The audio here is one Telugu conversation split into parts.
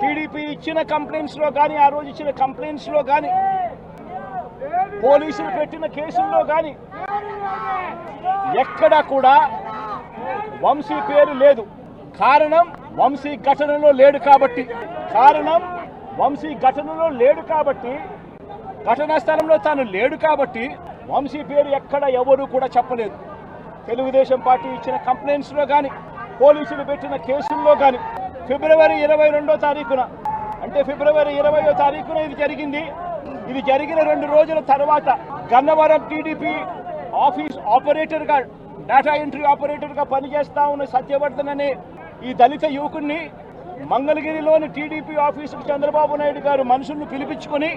టీడీపీ ఇచ్చిన కంప్లైంట్స్లో కానీ ఆ రోజు ఇచ్చిన కంప్లైంట్స్లో కానీ పోలీసులు పెట్టిన కేసుల్లో కానీ ఎక్కడా కూడా వంశీ పేరు లేదు. కారణం వంశీ ఘటనలో లేడు కాబట్టి. కారణం వంశీ ఘటనలో లేడు కాబట్టి. ఘటనా స్థలంలో తాను లేడు కాబట్టి వంశీ పేరు ఎక్కడ ఎవరు కూడా చెప్పలేదు. తెలుగుదేశం పార్టీ ఇచ్చిన కంప్లైంట్స్లో కానీ పోలీసులు పెట్టిన కేసుల్లో కానీ ఫిబ్రవరి ఇరవై రెండో తారీఖున. అంటే ఫిబ్రవరి ఇరవయో తారీఖున ఇది జరిగింది. ఇది జరిగిన రెండు రోజుల తర్వాత గన్నవరం టీడీపీ ఆఫీస్ ఆపరేటర్గా డేటా ఎంట్రీ ఆపరేటర్గా పనిచేస్తా ఉన్న సత్యవర్ధన్ అనే ఈ దళిత యువకుడిని మంగళగిరిలోని టీడీపీ ఆఫీసుకు చంద్రబాబు నాయుడు గారు మనుషులను పిలిపించుకొని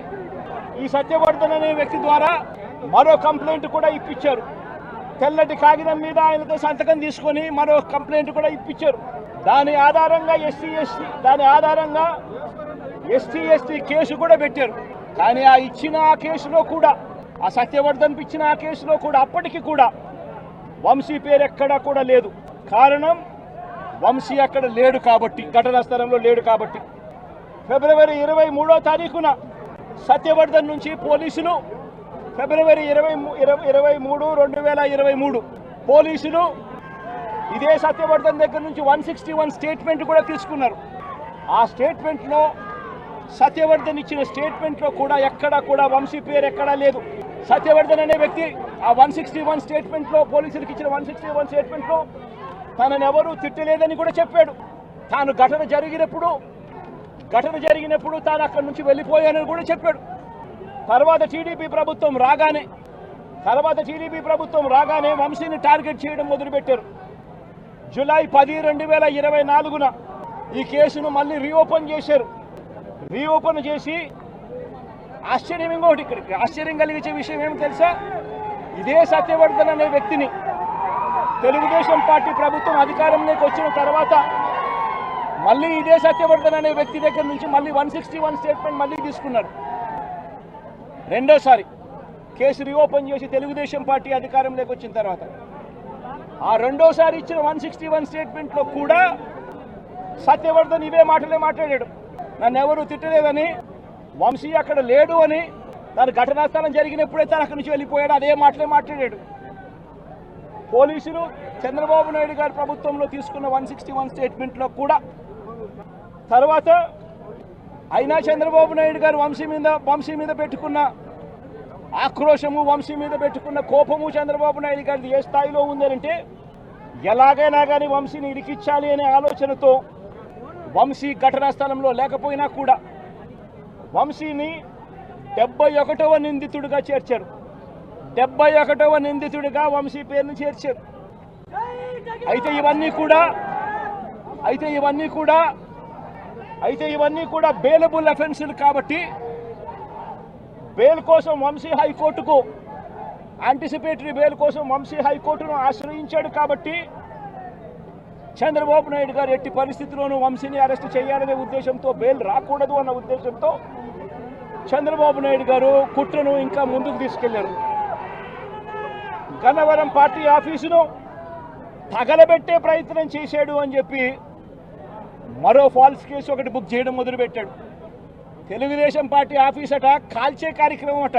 ఈ సత్యవర్ధన్ అనే వ్యక్తి ద్వారా మరో కంప్లైంట్ కూడా ఇప్పించారు. తెల్లటి కాగితం మీద ఆయనతో సంతకం తీసుకొని మరో కంప్లైంట్ కూడా ఇప్పించారు. దాని ఆధారంగా ఎస్సీ ఎస్టీ దాని ఆధారంగా ఎస్టీ ఎస్టీ కేసు కూడా పెట్టారు. కానీ ఆ ఇచ్చిన ఆ కేసులో కూడా ఆ సత్యవర్ధన్ ఇచ్చిన ఆ కేసులో కూడా అప్పటికి కూడా వంశీ పేరు ఎక్కడా కూడా లేదు. కారణం వంశీ అక్కడ లేడు కాబట్టి ఘటనా స్థలంలో లేడు కాబట్టి. ఫిబ్రవరి ఇరవై మూడో తారీఖున సత్యవర్ధన్ నుంచి పోలీసులు ఫిబ్రవరి ఇరవై ఇరవై ఇరవై మూడు రెండు వేల ఇరవై మూడు పోలీసులు ఇదే సత్యవర్ధన్ దగ్గర నుంచి వన్ సిక్స్టీ వన్ స్టేట్మెంట్ కూడా తీసుకున్నారు. ఆ స్టేట్మెంట్లో సత్యవర్ధన్ ఇచ్చిన స్టేట్మెంట్లో కూడా ఎక్కడా కూడా వంశీ పేరు ఎక్కడా లేదు. సత్యవర్ధన్ అనే వ్యక్తి ఆ వన్ సిక్స్టీ వన్ స్టేట్మెంట్లో పోలీసులకు ఇచ్చిన వన్ సిక్స్టీ వన్ స్టేట్మెంట్లో తనని ఎవరూ తిట్టలేదని కూడా చెప్పాడు. తాను ఘటన జరిగినప్పుడు ఘటన జరిగినప్పుడు తాను అక్కడి నుంచి వెళ్ళిపోయానని కూడా చెప్పాడు. తర్వాత టీడీపీ ప్రభుత్వం రాగానే తర్వాత టీడీపీ ప్రభుత్వం రాగానే వంశీని టార్గెట్ చేయడం మొదలుపెట్టారు. జూలై పది రెండు వేల ఇరవై నాలుగున ఈ కేసును మళ్ళీ రీఓపెన్ చేశారు. రీఓపెన్ చేసి ఆశ్చర్యం ఇంకోటి ఇక్కడికి ఆశ్చర్యం కలిగించే విషయం ఏమి తెలుసా? ఇదే సత్యవర్ధన్ అనే వ్యక్తిని తెలుగుదేశం పార్టీ ప్రభుత్వం అధికారంలోకి వచ్చిన తర్వాత మళ్ళీ ఇదే సత్యవర్ధన్ అనే వ్యక్తి దగ్గర నుంచి మళ్ళీ వన్ సిక్స్టీ వన్ స్టేట్మెంట్ మళ్ళీ తీసుకున్నారు రెండోసారి కేసు రీఓపెన్ చేసి తెలుగుదేశం పార్టీ అధికారంలోకి వచ్చిన తర్వాత ఆ రెండోసారి ఇచ్చిన వన్ సిక్స్టీ వన్ స్టేట్మెంట్లో కూడా సత్యవర్ధన్ ఇవే మాటలే మాట్లాడాడు. నన్ను ఎవరు తిట్టలేదని వంశీ అక్కడ లేడు అని తన ఘటనా స్థలం జరిగినప్పుడే తను అక్కడి నుంచి వెళ్ళిపోయాడు అదే మాటలే మాట్లాడాడు. పోలీసులు చంద్రబాబు నాయుడు గారి ప్రభుత్వంలో తీసుకున్న వన్ సిక్స్టీ వన్ స్టేట్మెంట్లో కూడా తర్వాత అయినా చంద్రబాబు నాయుడు గారు వంశీ మీద వంశీ మీద పెట్టుకున్న ఆక్రోషము వంశీ మీద పెట్టుకున్న కోపము చంద్రబాబు నాయుడు గారిది ఏ స్థాయిలో ఉందనంటే ఎలాగైనా కానీ వంశీని ఇరికిచ్చాలి అనే ఆలోచనతో వంశీ ఘటనా స్థలంలో లేకపోయినా కూడా వంశీని డెబ్బై ఒకటవ నిందితుడిగా చేర్చారు. డెబ్బై ఒకటవ నిందితుడిగా వంశీ పేరును చేర్చారు. అయితే ఇవన్నీ కూడా అయితే ఇవన్నీ కూడా అయితే ఇవన్నీ కూడా బేలబుల్ అఫెన్సులు కాబట్టి బెయిల్ కోసం వంశీ హైకోర్టుకు యాంటిసిపేటరీ బెయిల్ కోసం వంశీ హైకోర్టును ఆశ్రయించాడు కాబట్టి చంద్రబాబు నాయుడు గారు ఎట్టి పరిస్థితుల్లోనూ వంశీని అరెస్ట్ చేయాలనే ఉద్దేశంతో బెయిల్ రాకూడదు అన్న ఉద్దేశంతో చంద్రబాబు నాయుడు గారు కుట్రను ఇంకా ముందుకు తీసుకెళ్ళారు. గన్నవరం పార్టీ ఆఫీసును తగలబెట్టే ప్రయత్నం చేశాడు అని చెప్పి మరో ఫాల్స్ కేసు ఒకటి బుక్ చేయడం మొదలుపెట్టాడు. తెలుగుదేశం పార్టీ ఆఫీస్ అట కాల్చే కార్యక్రమం అట.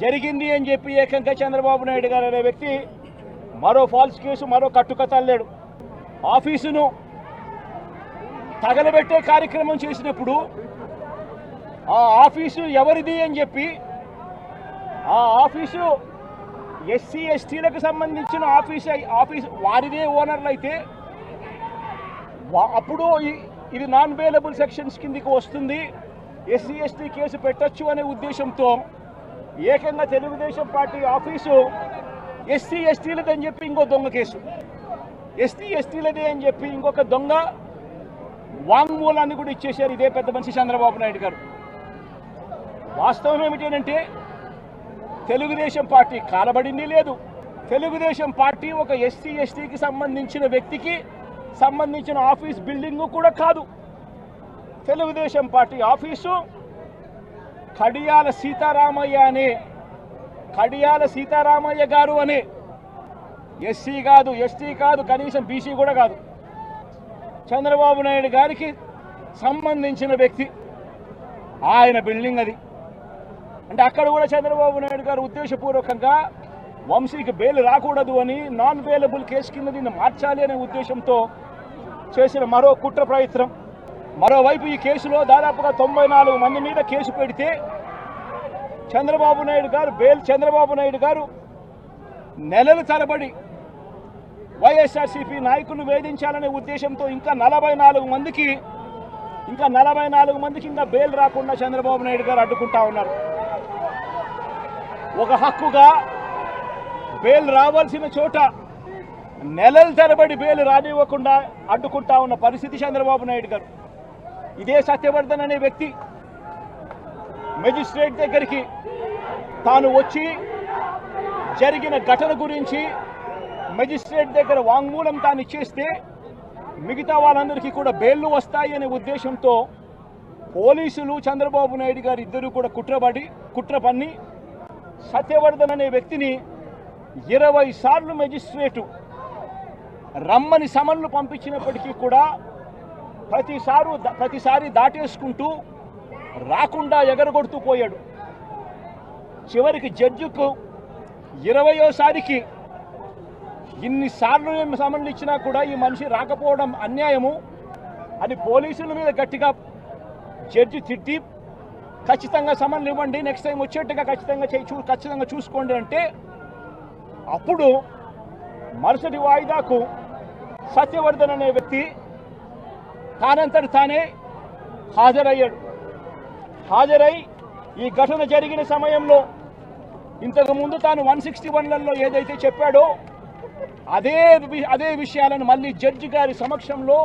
జరిగింది అని చెప్పి ఏకంగా చంద్రబాబు నాయుడు గారు అనే వ్యక్తి మరో ఫాల్స్ కేసు మరో కట్టుకతల్లాడు ఆఫీసును తగలబెట్టే కార్యక్రమం చేసినప్పుడు ఆ ఆఫీసు ఎవరిది అని చెప్పి ఆ ఆఫీసు ఎస్సీ ఎస్టీలకు సంబంధించిన ఆఫీస్ ఆఫీస్ వారిదే ఓనర్లు అయితే అప్పుడు ఈ- ఇది నాన్ వేలబుల్ సెక్షన్స్ కిందికి వస్తుంది. ఎస్సీ ఎస్టీ కేసు పెట్టొచ్చు అనే ఉద్దేశంతో ఏకంగా తెలుగుదేశం పార్టీ ఆఫీసు ఎస్సీ అని చెప్పి ఇంకో దొంగ కేసు. ఎస్టీ ఎస్టీలదే అని చెప్పి ఇంకొక దొంగ వాంగ్మూలాన్ని కూడా ఇచ్చేశారు ఇదే పెద్ద మనిషి చంద్రబాబు నాయుడు గారు. వాస్తవం ఏమిటంటే తెలుగుదేశం పార్టీ కాలబడింది లేదు. తెలుగుదేశం పార్టీ ఒక ఎస్సీ ఎస్టీకి సంబంధించిన వ్యక్తికి సంబంధించిన ఆఫీస్ బిల్డింగ్ కూడా కాదు. తెలుగుదేశం పార్టీ ఆఫీసు కడియాల సీతారామయ్య అనే కడియాల సీతారామయ్య గారు అనే. ఎస్సీ కాదు ఎస్టీ కాదు కనీసం బీసీ కూడా కాదు. చంద్రబాబు నాయుడు గారికి సంబంధించిన వ్యక్తి. ఆయన బిల్డింగ్ అది. అంటే అక్కడ కూడా చంద్రబాబు నాయుడు గారు ఉద్దేశపూర్వకంగా వంశీకి బెయిల్ రాకూడదు అని నాన్ బెయిలబుల్ కేసు కింద దీన్ని మార్చాలి అనే ఉద్దేశంతో చేసిన మరో కుట్ర ప్రయత్నం. మరోవైపు ఈ కేసులో దాదాపుగా తొంభై నాలుగు మంది మీద కేసు పెడితే చంద్రబాబు నాయుడు గారు బేల్ చంద్రబాబు నాయుడు గారు నెలలు తరబడి వైఎస్ఆర్సీపీ నాయకులు వేధించాలనే ఉద్దేశంతో ఇంకా నలభై నాలుగు మందికి ఇంకా నలభై నాలుగు మందికి ఇంకా బెయిల్ రాకుండా చంద్రబాబు నాయుడు గారు అడ్డుకుంటా ఉన్నారు. ఒక హక్కుగా బెయిల్ రావాల్సిన చోట నెలల తరబడి బేలు రానివ్వకుండా అడ్డుకుంటా ఉన్న పరిస్థితి చంద్రబాబు నాయుడు గారు. ఇదే సత్యవర్ధన్ అనే వ్యక్తి మెజిస్ట్రేట్ దగ్గరికి తాను వచ్చి జరిగిన ఘటన గురించి మెజిస్ట్రేట్ దగ్గర వాంగ్మూలం తాను ఇచ్చేస్తే మిగతా వాళ్ళందరికీ కూడా బెయిల్లు వస్తాయి అనే ఉద్దేశంతో పోలీసులు చంద్రబాబు నాయుడు గారు ఇద్దరు కూడా కుట్రపడి కుట్ర పన్ని సత్యవర్ధన్ అనే వ్యక్తిని ఇరవై సార్లు మెజిస్ట్రేటు రమ్మని సమన్లు పంపించినప్పటికీ కూడా ప్రతిసారు ప్రతిసారి దాటేసుకుంటూ రాకుండా ఎగరగొడుతూ పోయాడు. చివరికి జడ్జికు ఇరవయోసారికి ఇన్నిసార్లు మేము సమన్లు ఇచ్చినా కూడా ఈ మనిషి రాకపోవడం అన్యాయము అని పోలీసుల మీద గట్టిగా జడ్జి తిట్టి ఖచ్చితంగా సమన్లు ఇవ్వండి నెక్స్ట్ టైం వచ్చేట్టుగా ఖచ్చితంగా చేయి చూ ఖచ్చితంగా చూసుకోండి అంటే అప్పుడు మరుసటి వాయిదాకు సత్యవర్ధన్ అనే వ్యక్తి తానంతటి తానే హాజరయ్యాడు. హాజరై ఈ ఘటన జరిగిన సమయంలో ఇంతకుముందు తాను వన్ సిక్స్టీ వన్లలో ఏదైతే చెప్పాడో అదే వి- అదే విషయాలను మళ్ళీ జడ్జి గారి సమక్షంలో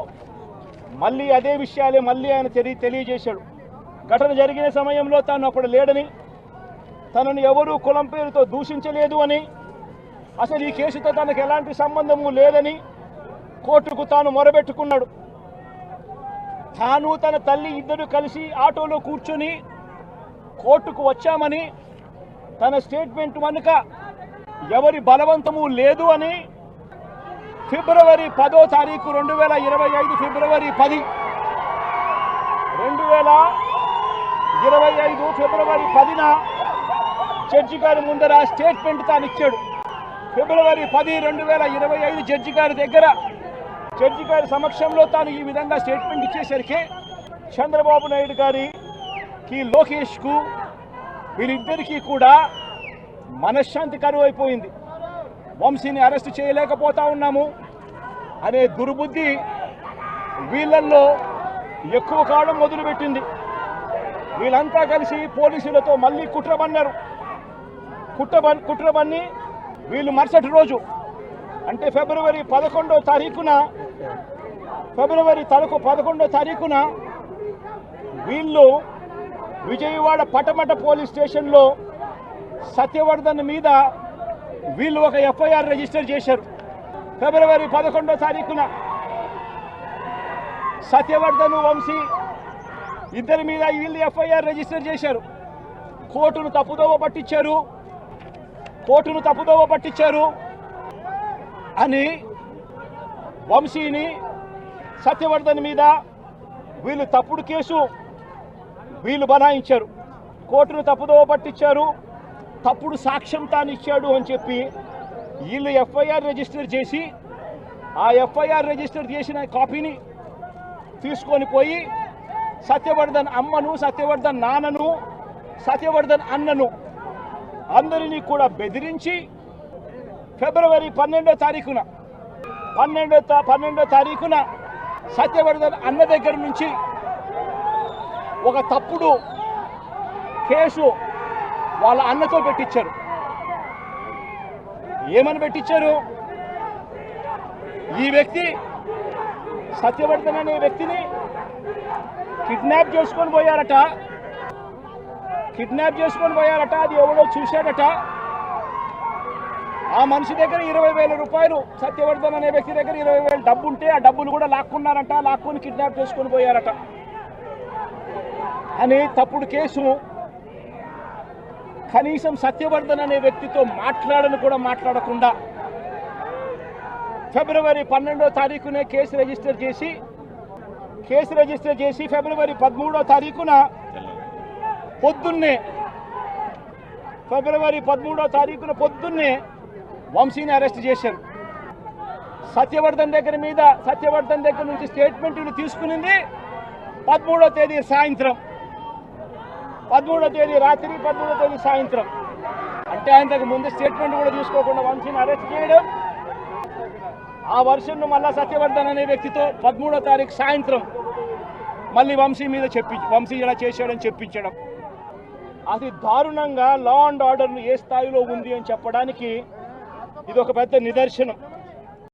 మళ్ళీ అదే విషయాలే మళ్ళీ ఆయన తెలియ తెలియజేశాడు. ఘటన జరిగిన సమయంలో తాను అప్పుడు లేడని తనను ఎవరూ కులం పేరుతో దూషించలేదు అని అసలు ఈ కేసుతో తనకు ఎలాంటి సంబంధము లేదని కోర్టుకు తాను మొరబెట్టుకున్నాడు. తాను తన తల్లి ఇద్దరు కలిసి ఆటోలో కూర్చొని కోర్టుకు వచ్చామని తన స్టేట్మెంట్ వెనుక ఎవరి బలవంతము లేదు అని ఫిబ్రవరి పదో తారీఖు రెండు వేల ఇరవై ఐదు ఫిబ్రవరి పది రెండు వేల ఇరవై ఐదు ఫిబ్రవరి పదిన జడ్జి గారి ముందర స్టేట్మెంట్ తాను ఇచ్చాడు ఫిబ్రవరి పది రెండు వేల ఇరవై ఐదు జడ్జి గారి దగ్గర జడ్జి గారి సమక్షంలో తాను ఈ విధంగా స్టేట్మెంట్ ఇచ్చేసరికి చంద్రబాబు నాయుడు గారికి లోకేష్కు వీరిద్దరికీ కూడా మనశ్శాంతి కరువు అయిపోయింది. వంశీని అరెస్ట్ చేయలేకపోతా ఉన్నాము అనే దుర్బుద్ధి వీళ్ళల్లో ఎక్కువ కావడం మొదలుపెట్టింది. వీళ్ళంతా కలిసి పోలీసులతో మళ్ళీ కుట్రబన్నారు కుట్రబన్ కుట్రబన్ని వీళ్ళు మరుసటి రోజు అంటే ఫిబ్రవరి పదకొండో తారీఖున ఫిబ్రవరి తరకు పదకొండో తారీఖున వీళ్ళు విజయవాడ పటమట పోలీస్ స్టేషన్లో సత్యవర్ధన్ మీద వీళ్ళు ఒక ఎఫ్ఐఆర్ రిజిస్టర్ చేశారు. ఫిబ్రవరి పదకొండో తారీఖున సత్యవర్ధన్ వంశీ ఇద్దరి మీద వీళ్ళు ఎఫ్ఐఆర్ రిజిస్టర్ చేశారు. కోర్టును తప్పుదోవ పట్టించారు. కోర్టును తప్పుదోవ పట్టించారు. అని వంశీని సత్యవర్ధన్ మీద వీళ్ళు తప్పుడు కేసు వీళ్ళు బనాయించారు. కోర్టును తప్పుదోవ పట్టించారు. తప్పుడు సాక్ష్యం తాను ఇచ్చాడు అని చెప్పి వీళ్ళు ఎఫ్ఐఆర్ రిజిస్టర్ చేసి ఆ ఎఫ్ఐఆర్ రిజిస్టర్ చేసిన కాపీని తీసుకొని పోయి సత్యవర్ధన్ అమ్మను సత్యవర్ధన్ నాన్నను సత్యవర్ధన్ అన్నను అందరినీ కూడా బెదిరించి ఫిబ్రవరి పన్నెండో తారీఖున పన్నెండో పన్నెండో తారీఖున సత్యవర్ధన్ అన్న దగ్గర నుంచి ఒక తప్పుడు కేసు వాళ్ళ అన్నతో పెట్టించారు ఏమని పెట్టించారు ఈ వ్యక్తి సత్యవర్ధన్ అనే వ్యక్తిని కిడ్నాప్ చేసుకొని పోయారట. కిడ్నాప్ చేసుకొని పోయారట. అది ఎవడో చూశాడట. ఆ మనిషి దగ్గర ఇరవై వేల రూపాయలు సత్యవర్ధన్ అనే వ్యక్తి దగ్గర ఇరవై వేలు డబ్బు ఉంటే ఆ డబ్బులు కూడా లాక్కున్నారంట లాక్కుని కిడ్నాప్ చేసుకొని పోయారట. అని తప్పుడు కేసు. కనీసం సత్యవర్ధన్ అనే వ్యక్తితో మాట్లాడని కూడా మాట్లాడకుండా ఫిబ్రవరి పన్నెండో తారీఖునే కేసు రిజిస్టర్ చేసి కేసు రిజిస్టర్ చేసి ఫిబ్రవరి పదమూడో తారీఖున పొద్దున్నే ఫిబ్రవరి పదమూడో తారీఖున పొద్దున్నే వంశీని అరెస్ట్ చేశారు. సత్యవర్ధన్ దగ్గర మీద సత్యవర్ధన్ దగ్గర నుంచి స్టేట్మెంట్లు తీసుకునింది. పదమూడో తేదీ సాయంత్రం. పదమూడో తేదీ రాత్రి పదమూడో తేదీ సాయంత్రం. అంటే ఆయనకు ముందు స్టేట్మెంట్ కూడా తీసుకోకుండా వంశీని అరెస్ట్ చేయడం. ఆ వర్షన్ను మళ్ళా సత్యవర్ధన్ అనే వ్యక్తితో పదమూడో తారీఖు సాయంత్రం మళ్ళీ వంశీ మీద చెప్పి వంశీ ఇలా చేశాడని చెప్పించడం. అది దారుణంగా లా అండ్ ఆర్డర్ ఏ స్థాయిలో ఉంది అని చెప్పడానికి ఇది ఒక పెద్ద నిదర్శనం.